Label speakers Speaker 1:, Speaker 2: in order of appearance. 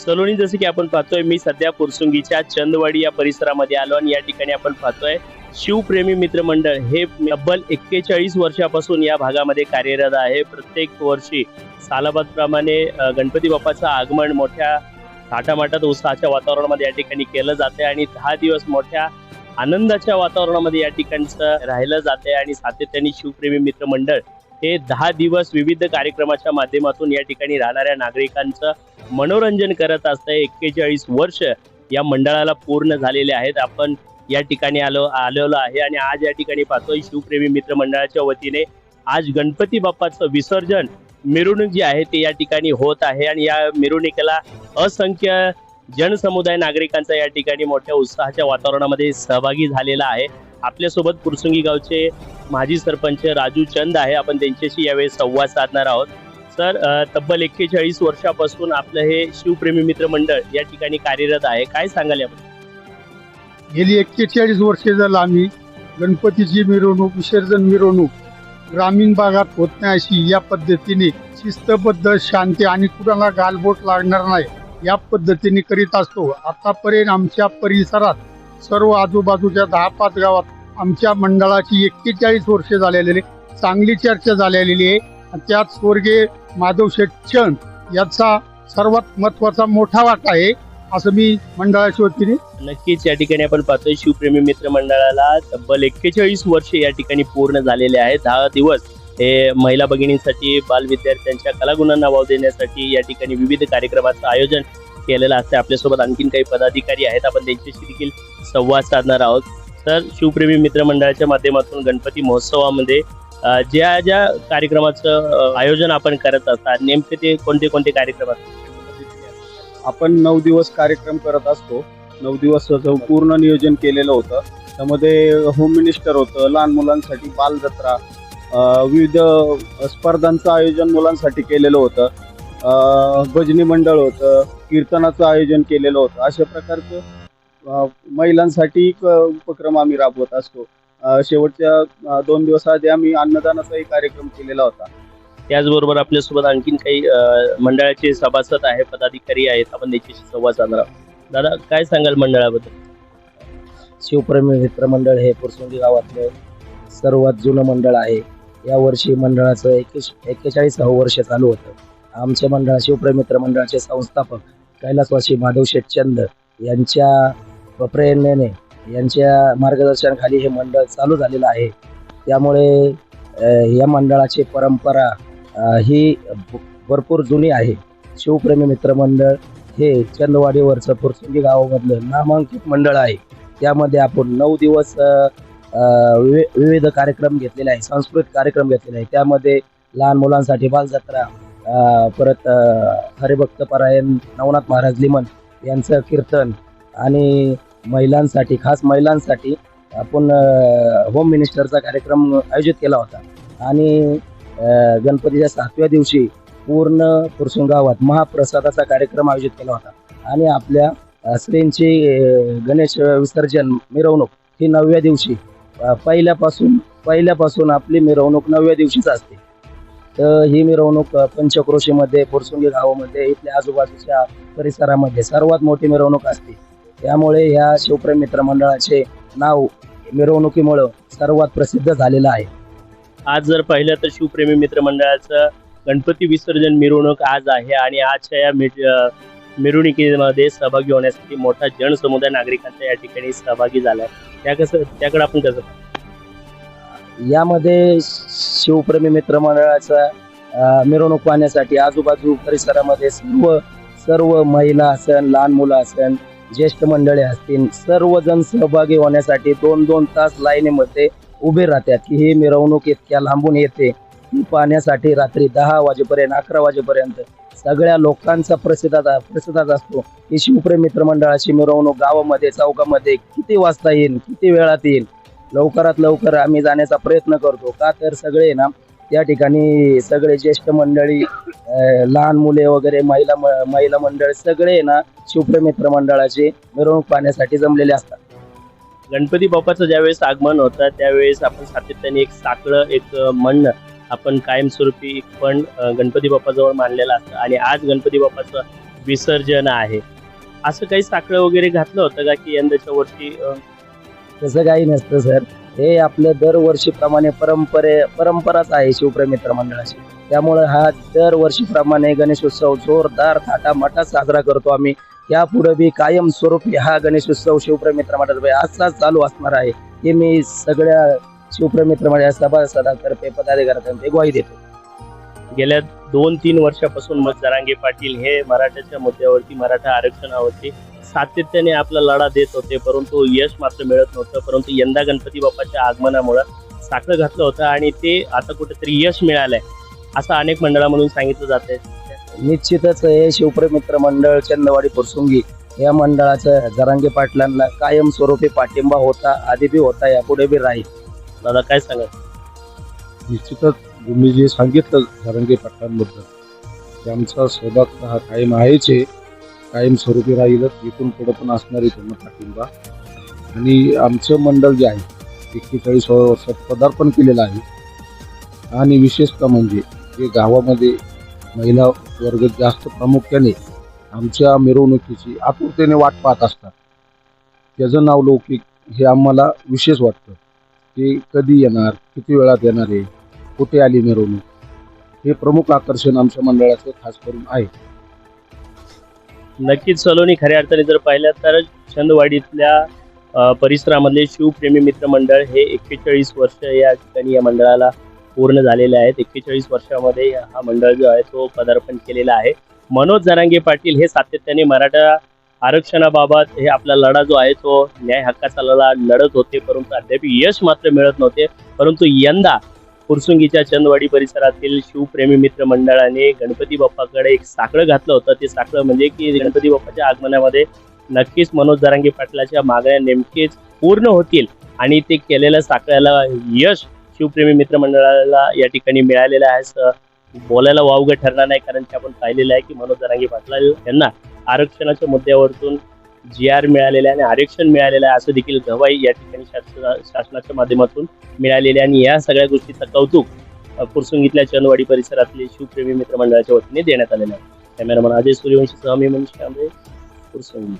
Speaker 1: सलोनी जसं की आपण पाहतोय मी सध्या पुरसुंगीच्या चंदवाडी या परिसरामध्ये आलो आणि या ठिकाणी आपण पाहतोय शिवप्रेमी मित्रमंडळ हे तब्बल एक्केचाळीस वर्षापासून या भागामध्ये कार्यरत आहे. प्रत्येक वर्षी सालाबादप्रमाणे गणपती बाप्पाचं आगमन मोठ्या थाटामाटात उत्साहाच्या वातावरणामध्ये या ठिकाणी केलं जाते आणि दहा दिवस मोठ्या आनंदाच्या वातावरणामध्ये या ठिकाणचं राहिलं जाते आणि सातत्याने शिवप्रेमी मित्रमंडळ हे दहा दिवस विविध कार्यक्रमाच्या माध्यमातून या ठिकाणी राहणाऱ्या नागरिकांचं मनोरंजन करत असतं. एक्केचाळीस वर्ष या मंडळाला पूर्ण झालेले आहेत. आपण या ठिकाणी आलो आलेलो आहे आणि आज या ठिकाणी पाहतोय शिवप्रेमी मित्र मंडळाच्या वतीने आज गणपती बाप्पाचं विसर्जन मिरवणूक जी आहे ते या ठिकाणी होत आहे आणि या मिरवणुकीला असंख्य जनसमुदाय नागरिकांचा या ठिकाणी मोठ्या उत्साहाच्या वातावरणामध्ये सहभागी झालेला आहे. आपल्यासोबत पुरसुंगी गावचे माजी सरपंच राजू चंद आहे. आपण त्यांच्याशी यावेळी संवाद साधणार आहोत. तर तब्बल एक्केचाळीस वर्षापासून आपलं हे शिवप्रेमी मित्र मंडळ या ठिकाणी कार्यरत आहे. काय सांगाल याबद्दल?
Speaker 2: गेली एक्केचाळीस वर्षे झालं आम्ही. गणपतीची मिरवणूक विसर्जन मिरवणूक ग्रामीण भागात होत नाही अशी या पद्धतीने शिस्तबद्ध शांती आणि कुणाला गालबोट लागणार नाही या पद्धतीने करीत असतो. आतापर्यंत आमच्या परिसरात सर्व आजूबाजूच्या दहा पाच गावात आमच्या मंडळाची एक्केचाळीस वर्षे झालेली चांगली चर्चा झालेली आहे. त्यात स्वर्गीय माधव शेठ चंद याचा सर्वात महत्त्वाचा मोठा वाटा आहे असं मी मंडळाच्या वतीने
Speaker 1: नक्कीच या ठिकाणी आपण पाहतोय शिवप्रेमी मित्र मंडळाला तब्बल एक्केचाळीस वर्ष या ठिकाणी पूर्ण झालेले आहेत. दहा दिवस हे महिला भगिनींसाठी बाल विद्यार्थ्यांच्या कलागुणांना वाव देण्यासाठी या ठिकाणी विविध कार्यक्रमाचं आयोजन केलेलं असते आपल्यासोबत आणखीन काही पदाधिकारी आहेत. आपण त्यांच्याशी देखील संवाद साधणार आहोत. तर शिवप्रेमी मित्र मंडळाच्या माध्यमातून गणपती महोत्सवामध्ये ज्या ज्या कार्यक्रमाचं आयोजन आपण करत असतात नेमके ते कोणते कोणते कार्यक्रम असतात?
Speaker 3: आपण नऊ दिवस कार्यक्रम करत असतो. नऊ दिवस पूर्ण नियोजन केलेलं होतं. त्यामध्ये होम मिनिस्टर होतं लहान मुलांसाठी बालजत्रा जत्रा विविध स्पर्धांचं आयोजन मुलांसाठी केलेलं होतं. भजनी मंडळ होतं कीर्तनाचं आयोजन केलेलं होतं. अशा प्रकारचं महिलांसाठी एक उपक्रम आम्ही राबवत असतो. शेवटच्या दोन दिवस आधी आम्ही अन्नदानाचाही कार्यक्रम केलेला होता.
Speaker 1: त्याचबरोबर आपल्यासोबत आणखीन काही मंडळाचे सभासद आहे पदाधिकारी आहेत आपण त्यांच्याशी संवाद साधणार दादा काय सांगाल मंडळाबद्दल?
Speaker 4: शिवप्रेमी मित्र मंडळ हे पुरसुंगी गावातलं सर्वात जुनं मंडळ आहे. या वर्षी मंडळाचं एक्केच एक्केचाळीसावं वर्ष चालू होतं. आमचे मंडळ शिवप्रेमी मित्र मंडळाचे संस्थापक कैलासवासी माधव शेठचंद यांच्या प्रेरणेने यांच्या मार्गदर्शनाखाली हे मंडळ चालू झालेलं आहे. त्यामुळे या मंडळाची परंपरा ही भरपूर जुनी आहे. शिवप्रेमी मित्रमंडळ हे चंदवाडीवरचं पुरसुंगी गावामधलं नामांकित मंडळ आहे. त्यामध्ये आपण नऊ दिवस विवि- विविध कार्यक्रम घेतलेले आहे सांस्कृतिक कार्यक्रम घेतलेले आहे. त्यामध्ये लहान मुलांसाठी बालजत्रा परत अ, हरिभक्त परायण नवनाथ महाराज लिमन यांचं कीर्तन आणि महिलांसाठी खास महिलांसाठी आपण होम मिनिस्टरचा कार्यक्रम आयोजित केला होता. आणि गणपतीच्या सातव्या दिवशी पूर्ण पुरसुंग गावात महाप्रसादाचा कार्यक्रम आयोजित केला होता. आणि आपल्या अ, श्रींची गणेश विसर्जन मिरवणूक ही नवव्या दिवशी पहिल्यापासून पहिल्यापासून आपली मिरवणूक नवव्या दिवशीच असते. तर ही मिरवणूक पंचक्रोशीमध्ये पुरसुंगी गावामध्ये इथल्या आजूबाजूच्या परिसरामध्ये सर्वात मोठी मिरवणूक असते. त्यामुळे ह्या शिवप्रेम मित्र मंडळाचे नाव मिरवणुकीमुळं सर्वात प्रसिद्ध झालेलं आहे.
Speaker 1: आज जर पाहिलं तर शिवप्रेमी मित्र मंडळाचं गणपती विसर्जन मिरवणूक आज आहे आणि आजच्या या मिरवणुकीमध्ये सहभागी होण्यासाठी मोठा जनसमुदाय नागरिकांचा या ठिकाणी सहभागी झालाय. त्या कसं त्याकडे आपण कसं
Speaker 4: यामध्ये शिवप्रेमी मित्र मंडळाचा अ, मिरवणूक पाहण्यासाठी आजूबाजू परिसरामध्ये सर्व सर्व महिला असन लहान मुलं असन ज्येष्ठ मंडळी असतील सर्वजण सहभागी होण्यासाठी दोन दोन तास लाईनीमध्ये उभे राहतात की ही मिरवणूक इतक्या लांबून येते. ती पाहण्यासाठी रात्री दहा वाजेपर्यंत अकरा वाजेपर्यंत सगळ्या लोकांचा प्रसिद्ध प्रसिद्धाच असतो. ही शिवप्रेम मित्र मंडळाची मिरवणूक गावामध्ये चौकामध्ये किती वाजता येईल किती वेळात येईल? लवकरात लवकर आम्ही जाण्याचा प्रयत्न करतो. का तर सगळे ना त्या ठिकाणी सगळे ज्येष्ठ मंडळी अं, लहान मुले वगैरे महिला म- महिला मंडळ सगळे ना शिवप्रेम मित्र मंडळाचे मिरवणूक पाहण्यासाठी जमलेले असतात.
Speaker 1: गणपती बाप्पाचं ज्यावेळेस आगमन होतं त्यावेळेस आपण सातत्याने एक साकडं एक अ, म्हणणं आपण कायमस्वरूपी एक पण अ, गणपती बाप्पाजवळ मानलेलं असतं आणि आज गणपती बाप्पाचं विसर्जन आहे. असं काही साखळं वगैरे घातलं होतं का की यंदाच्या वर्षी अं,
Speaker 4: तसं काही नसतं सर. हे आपलं दरवर्षीप्रमाणे परंपरे परंपराच आहे शिवप्रेमित्र मंडळाची. त्यामुळे हा दरवर्षीप्रमाणे गणेशोत्सव जोरदार थाटामाटात साजरा करतो आम्ही. यापुढे बी कायम स्वरूपी हा गणेशोत्सव शिवप्रेम मित्र मंडळ असाच चालू असणार आहे. हे मी सगळ्या शिवप्रेमित्र मंडळ सभासदांतर्फे पदाधिकाऱ्यांतर्फे ग्वाही देतो.
Speaker 1: गेल्या दोन तीन वर्षापासून मग जरांगे पाटील हे मराठ्याच्या मुद्द्यावरती मराठा आरक्षणावरती सातत्याने आपला लढा देत होते परंतु यश मात्र मिळत नव्हतं परंतु यंदा गणपती बाप्पाच्या आगमनामुळं साखळं घातलं होतं आणि ते आता कुठेतरी यश मिळालंय असं अनेक मंडळामधून सांगितलं जात आहे.
Speaker 4: निश्चितच हे शिवप्रेम मित्र मंडळ चंदवाडी फुरसुंगी या मंडळाचं जरांगे पाटलांना कायम स्वरूपी पाठिंबा होता आधी बी होता यापुढे बी राहील.
Speaker 1: दादा काय सांगा
Speaker 5: निश्चितच तुम्ही जे सांगितलं धरंगे पाटलांबद्दल ते आमचा सहभाग हा कायम आहेच आहे. कायमस्वरूपी राहीलच इथून पुढं पण असणारे त्यांना पाठिंबा. आणि आमचं मंडळ जे आहे एक्केचाळीस वर्षात पदार्पण केलेलं आहे. आणि विशेषतः म्हणजे जे गावामध्ये महिला वर्ग जास्त प्रामुख्याने आमच्या मिरवणुकीची आतुरतेने वाट पाहत असतात. त्याचं नाव लौकिक हे आम्हाला विशेष वाटतं. ते कधी येणार किती वेळात येणार आहे कुठे आली मिरवणूक? हे प्रमुख आकर्षण आमच्या मंडळाचं खास करून आहे.
Speaker 1: नक्कीच सलोनी खऱ्या अर्थाने जर पाहिलं तर छंदवाडीतल्या परिसरामधले शिवप्रेमी मित्र मंडळ हे एक्केचाळीस वर्ष या ठिकाणी या मंडळाला पूर्ण झालेले आहेत. एक्केचाळीस वर्षामध्ये हा मंडळ जो आहे तो पदार्पण केलेला आहे. मनोज जरांगे पाटील हे सातत्याने मराठा आरक्षणाबाबत हे आपला लढा जो आहे तो न्याय हक्काचा लढा लढत होते परंतु अद्याप यश मात्र मिळत नव्हते. परंतु यंदा फुरसुंगीच्या चंदवाडी परिसरातील शिवप्रेमी मित्र मंडळाने गणपती बाप्पाकडे एक साकडं घातलं होतं. ते साकडं म्हणजे की गणपती बाप्पाच्या आगमनामध्ये नक्कीच मनोज जरांगे पाटलाच्या मागण्या नेमकेच पूर्ण होतील आणि ते केलेल्या साकळ्याला यश शिवप्रेमी मित्र मंडळाला या ठिकाणी मिळालेलं आहे. असं बोलायला वावगं ठरणार नाही कारण की आपण पाहिलेलं आहे की मनोज जरांगे पाटला यांना आरक्षणाच्या मुद्द्यावरतून जी आर मिळालेलं आहे आणि आरक्षण मिळालेलं आहे असं देखील गवाई या ठिकाणी शासना शासनाच्या माध्यमातून मिळालेले आणि या सगळ्या गोष्टीचं कौतुक पुरसुंगीतल्या चंदवाडी परिसरातले शिवप्रेमी मित्र मंडळाच्या वतीने देण्यात आलेलं आहे. कॅमेरामन अजय सूर्यवंशी सह मी मनीष कांबळे पुरसुंगी